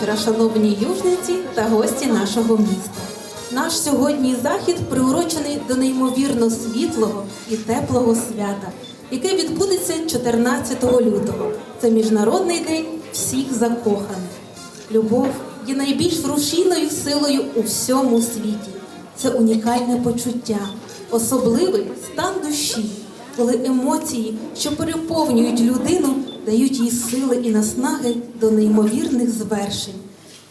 вечора, шановні южниці та гості нашого міста. Наш сьогодні захід приурочений до неймовірно світлого і теплого свята, яке відбудеться 14 лютого. Це міжнародний день всіх закоханих. Любов є найбільш рушійною силою у всьому світі. Це унікальне почуття, особливий стан душі, коли емоції, що переповнюють людину дають їй сили і наснаги до неймовірних звершень.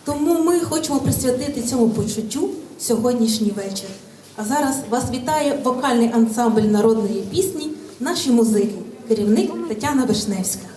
Тому ми хочемо присвятити цьому почуттю сьогоднішній вечір. А зараз вас вітає вокальний ансамбль народної пісні Наші музики, керівник Тетяна Вишневська.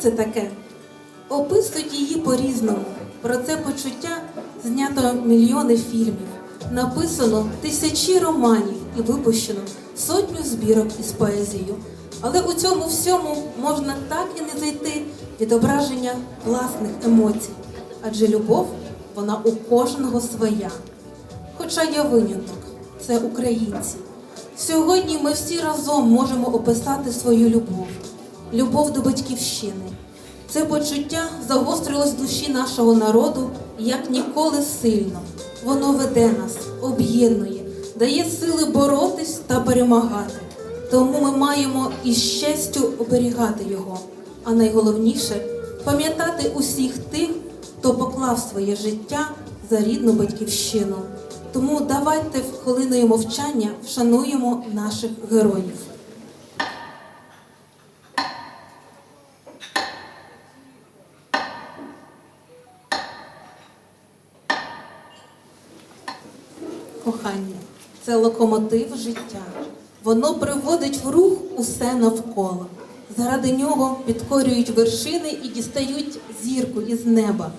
це таке? Описують її по-різному. Про це почуття знято мільйони фільмів, написано тисячі романів і випущено сотню збірок із поезією. Але у цьому всьому можна так і не зайти відображення власних емоцій, адже любов вона у кожного своя. Хоча я виняток, це українці. Сьогодні ми всі разом можемо описати свою любов любов до батьківщини. Це почуття загострилось в душі нашого народу як ніколи сильно. Воно веде нас, об'єднує, дає сили боротись та перемагати. Тому ми маємо із честю оберігати його. А найголовніше пам'ятати усіх тих, хто поклав своє життя за рідну батьківщину. Тому давайте в хвилиною мовчання вшануємо наших героїв. Кохання це локомотив життя. Воно приводить в рух усе навколо. Заради нього підкорюють вершини і дістають зірку із неба.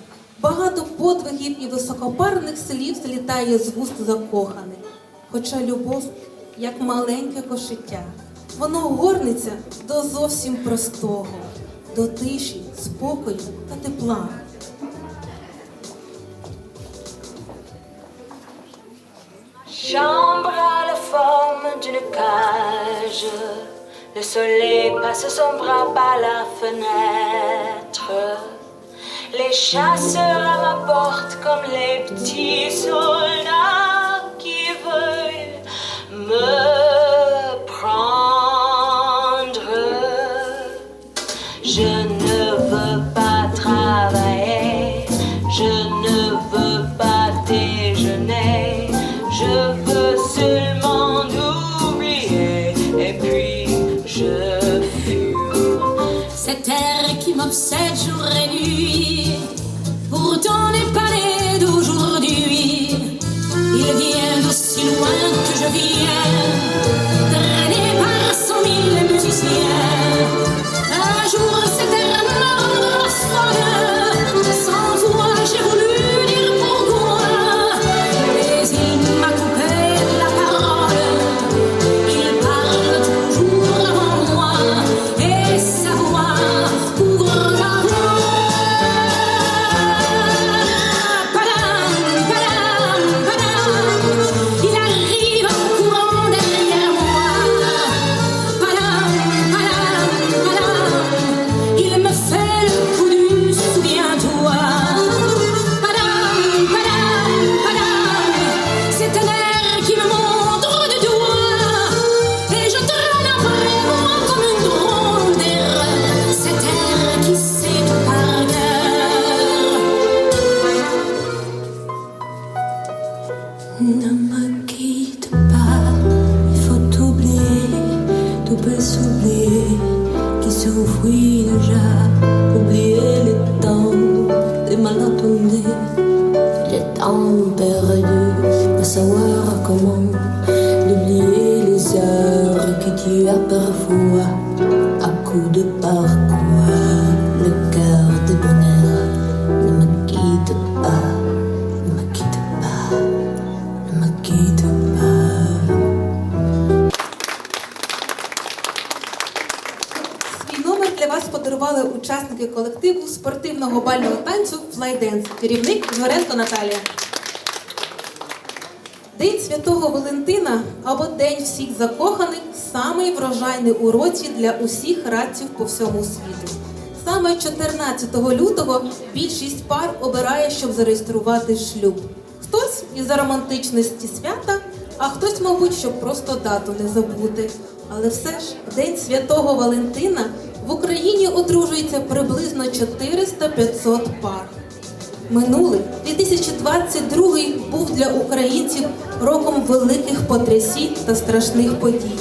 Багато подвигів і високопарних слів злітає з вуст закоханих. Хоча любов, як маленьке кошиття, воно горниться до зовсім простого, до тиші, спокою та тепла. Chambre à la forme d'une cage. Le soleil passe son bras par la fenêtre. Les chasseurs à ma porte comme les petits soldats учасники колективу спортивного бального танцю Флайденс, керівник Згоренко Наталія. День Святого Валентина або День всіх закоханих самий врожайний у році для усіх радців по всьому світу. Саме 14 лютого більшість пар обирає, щоб зареєструвати шлюб. Хтось із-за романтичності свята, а хтось, мабуть, щоб просто дату не забути. Але все ж День Святого Валентина Україні одружується приблизно 400-500 пар. Минулий 2022 був для українців роком великих потрясінь та страшних подій.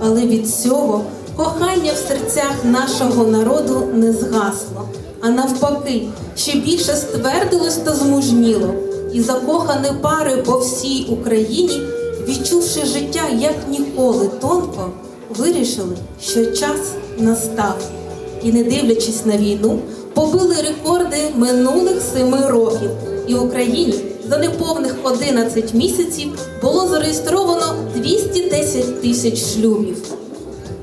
Але від цього кохання в серцях нашого народу не згасло, а навпаки, ще більше ствердилось та змужніло. І закохані пари по всій Україні, відчувши життя як ніколи тонко, вирішили, що час настав і, не дивлячись на війну, побили рекорди минулих семи років, і в Україні за неповних 11 місяців було зареєстровано 210 тисяч шлюбів.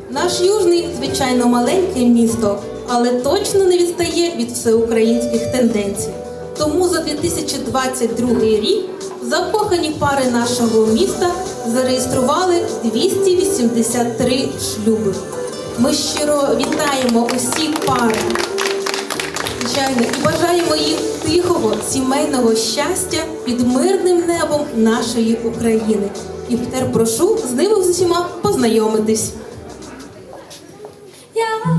Наш южний, звичайно, маленьке місто, але точно не відстає від всеукраїнських тенденцій. Тому за 2022 рік закохані пари нашого міста зареєстрували 283 шлюби. Ми щиро вітаємо усіх пари, звичайно, і бажаємо їм тихого сімейного щастя під мирним небом нашої України. І тепер прошу з ними з усіма познайомитись. Я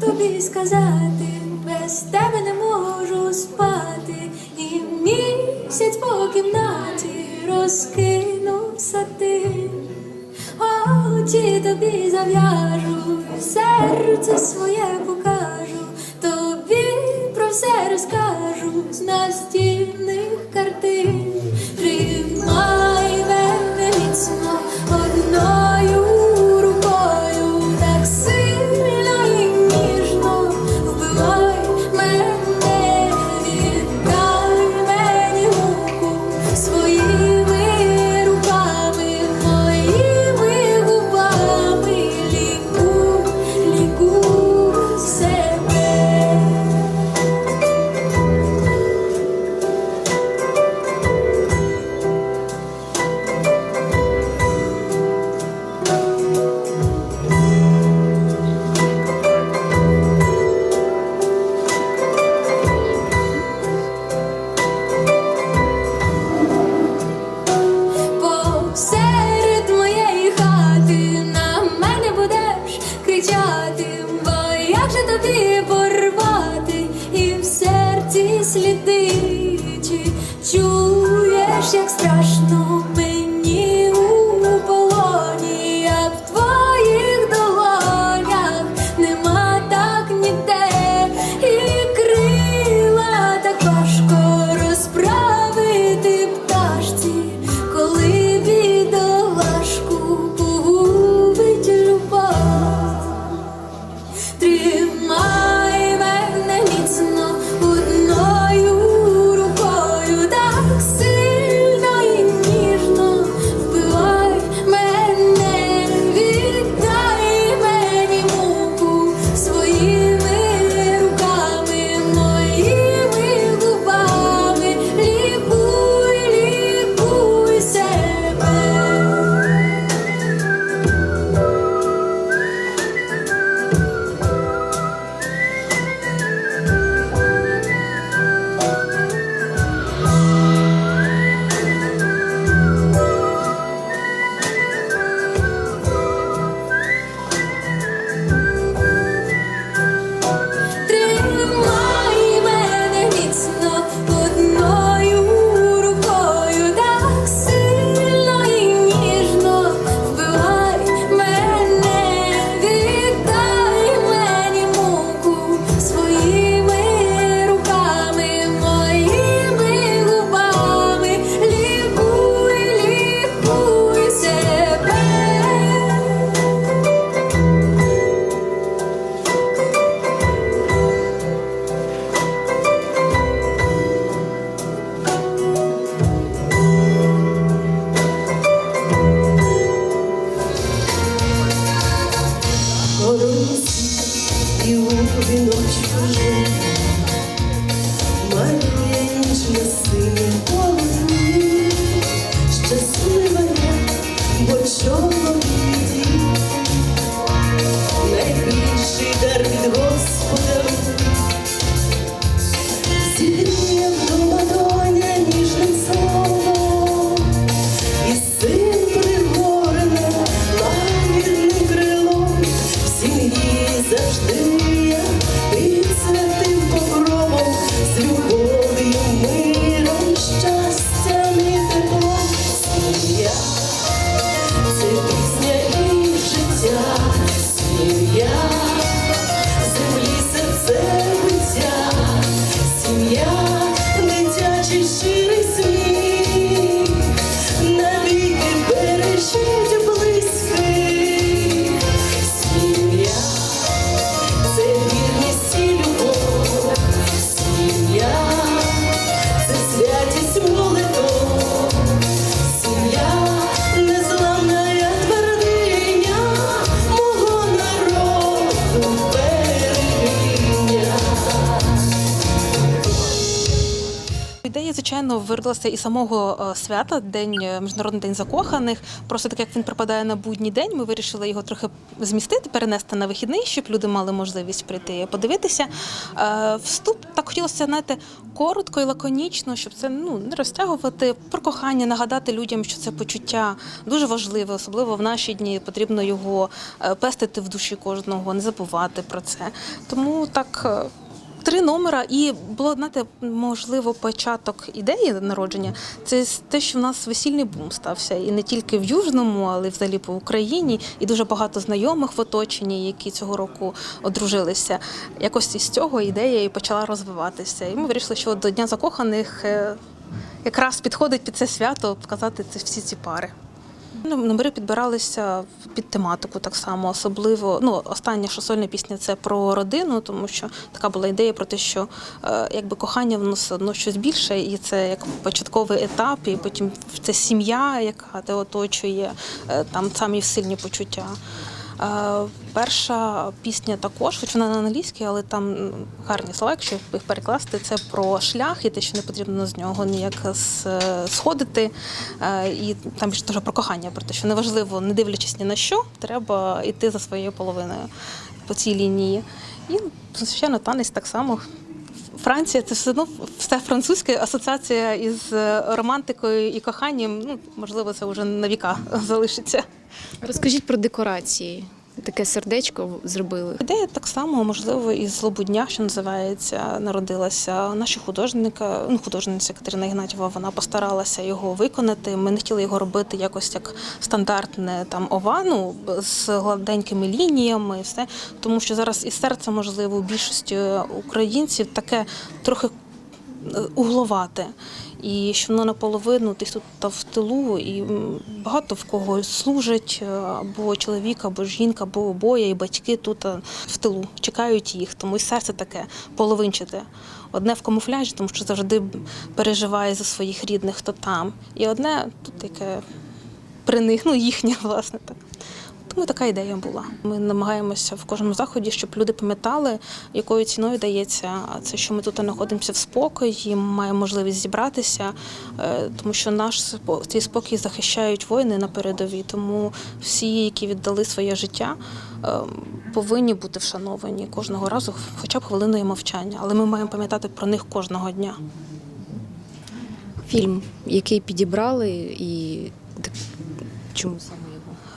тобі сказати, без тебе не можу спати і місяць по кімнаті. Розкинувся ти, очі тобі зав'яжу, серце своє покажу, тобі про все розкажу. З настільних картин. Звичайно, вирвалася і самого е, свята, день е, міжнародний день закоханих. Просто так як він припадає на будній день, ми вирішили його трохи змістити, перенести на вихідний, щоб люди мали можливість прийти подивитися. Е, Вступ так хотілося, знаєте, коротко і лаконічно, щоб це ну не розтягувати про кохання, нагадати людям, що це почуття дуже важливе, особливо в наші дні. Потрібно його пестити в душі кожного, не забувати про це. Тому так. Три номера, і було знаєте, можливо, початок ідеї народження. Це те, що в нас весільний бум стався, і не тільки в Южному, але й взагалі по Україні, і дуже багато знайомих в оточенні, які цього року одружилися. Якось із цього ідея і почала розвиватися. І ми вирішили, що до Дня закоханих е, якраз підходить під це свято показати ці всі ці пари. Ну, Номери підбиралися під тематику так само, особливо. Ну, остання шосольна пісня це про родину, тому що така була ідея про те, що е, якби кохання воно все одно щось більше, і це як початковий етап, і потім це сім'я, яка те оточує, е, там самі сильні почуття. Е, Перша пісня також, хоч вона на англійській, але там гарні слова, якщо їх перекласти, це про шлях і те, що не потрібно з нього ніяк сходити. Е, І там більше теж про кохання, про те, що неважливо, не дивлячись ні на що, треба йти за своєю половиною по цій лінії. І, звичайно, танець так само. Франція це все одно все французьке асоціація із е, романтикою і коханням. Ну, можливо, це вже на віка залишиться. Розкажіть про декорації. Таке сердечко зробили. Ідея так само, можливо, із Лобудня, що називається, народилася. Наша художника, ну художниця Катерина Ігнатьєва, вона постаралася його виконати. Ми не хотіли його робити якось як стандартне там овану з гладенькими лініями, і все, тому що зараз і серце, можливо, у більшості українців таке трохи е, угловате. І що воно наполовину десь тут та в тилу, і багато в кого служать е, або чоловік, або жінка, або обоє, і батьки тут е, в тилу чекають їх, тому і серце таке половинчате. Одне в камуфляжі, тому що завжди переживає за своїх рідних, хто там. І одне тут яке при них, ну їхнє, власне так. Тому така ідея була. Ми намагаємося в кожному заході, щоб люди пам'ятали, якою ціною дається це, що ми тут знаходимося в спокої, маємо можливість зібратися, е, тому що наш цей спокій захищають воїни на передовій. Тому всі, які віддали своє життя, е, повинні бути вшановані кожного разу, хоча б хвилиною мовчання. Але ми маємо пам'ятати про них кожного дня. Фільм, який підібрали, і чому саме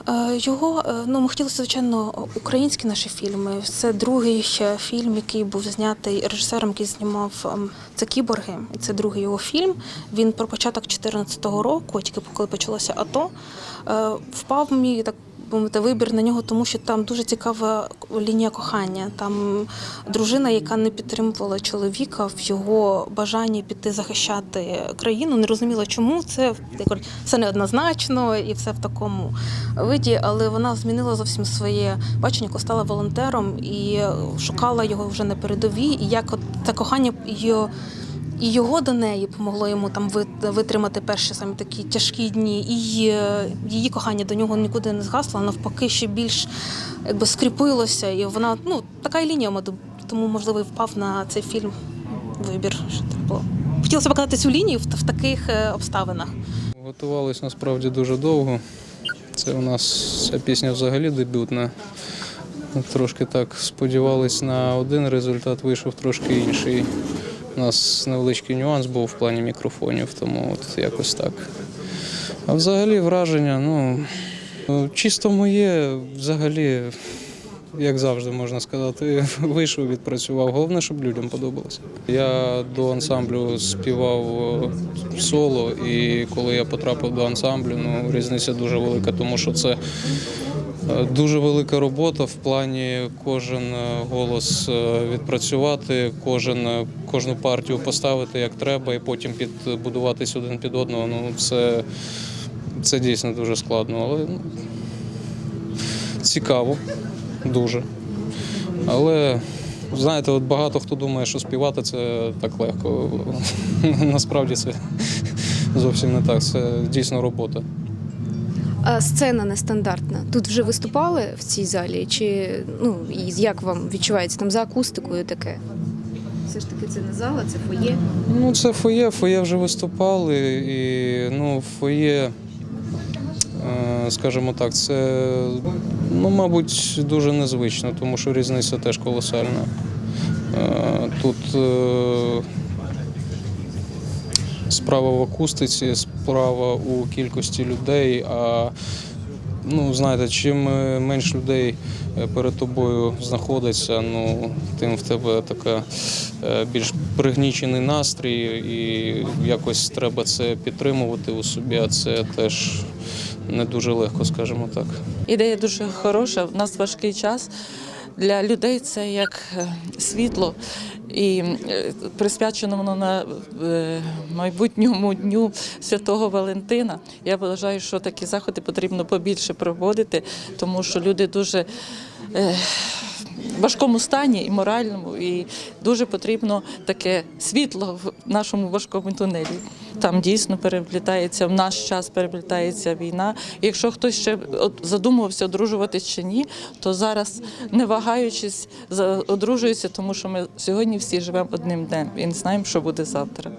його? Е, Його е, ну ми хотіли звичайно українські наші фільми. Це другий фільм, який був знятий режисером, який знімав ем, це кіборги. Це другий його фільм. Він про початок 2014 року, тільки коли почалося АТО, е, впав мій так. Мовити, вибір на нього, тому що там дуже цікава лінія кохання. Там дружина, яка не підтримувала чоловіка в його бажанні піти захищати країну, не розуміла, чому це все неоднозначно і все в такому виді, але вона змінила зовсім своє бачення, коли стала волонтером і шукала його вже на передовій. І як от це кохання її. І його до неї помогло йому там витримати перші самі такі тяжкі дні. І е, її кохання до нього нікуди не згасло, навпаки, ще більш якби скріпилося. І вона ну така і лінія. Тому можливо впав на цей фільм вибір. Що так було. Хотілося показати цю лінію в, в таких е, обставинах. Готувались насправді дуже довго. Це у нас ця пісня взагалі дебютна. Трошки так сподівались на один результат, вийшов трошки інший. У нас невеличкий нюанс був в плані мікрофонів, тому от якось так. А взагалі враження, ну чисто моє, взагалі, як завжди можна сказати, вийшов, відпрацював. Головне, щоб людям подобалося. Я до ансамблю співав е, соло, і коли я потрапив до ансамблю, ну різниця дуже велика, тому що це дуже велика робота в плані кожен е, голос е, відпрацювати, кожен, е, кожну партію поставити як треба, і потім підбудуватись один під одного. Ну це, це дійсно дуже складно, але ну, цікаво, дуже. Але знаєте, от багато хто думає, що співати це так легко. Насправді це зовсім не так. Це дійсно робота. А сцена нестандартна. Тут вже виступали в цій залі? Чи ну і як вам відчувається там за акустикою таке? Все ж таки це не зала, це фоє. Ну, це фоє, фоє вже виступали, і ну, фоє, е, скажімо так, це, ну, мабуть, дуже незвично, тому що різниця теж колосальна. Е, Тут е, справа в акустиці, справа у кількості людей. А ну, знаєте, чим е, менш людей е, перед тобою знаходиться, ну, тим в тебе така е, більш пригнічений настрій, і якось треба це підтримувати у собі, а це теж не дуже легко, скажімо так. Ідея дуже хороша. У нас важкий час. Для людей це як е, світло, і е, присвячено воно на е, майбутньому дню Святого Валентина. Я вважаю, що такі заходи потрібно побільше проводити, тому що люди дуже важкому стані і моральному, і дуже потрібно таке світло в нашому важкому тунелі. Там дійсно переплітається в наш час переплітається війна. Якщо хтось ще задумувався одружуватись чи ні, то зараз не вагаючись одружується, тому що ми сьогодні всі живемо одним днем і не знаємо, що буде завтра.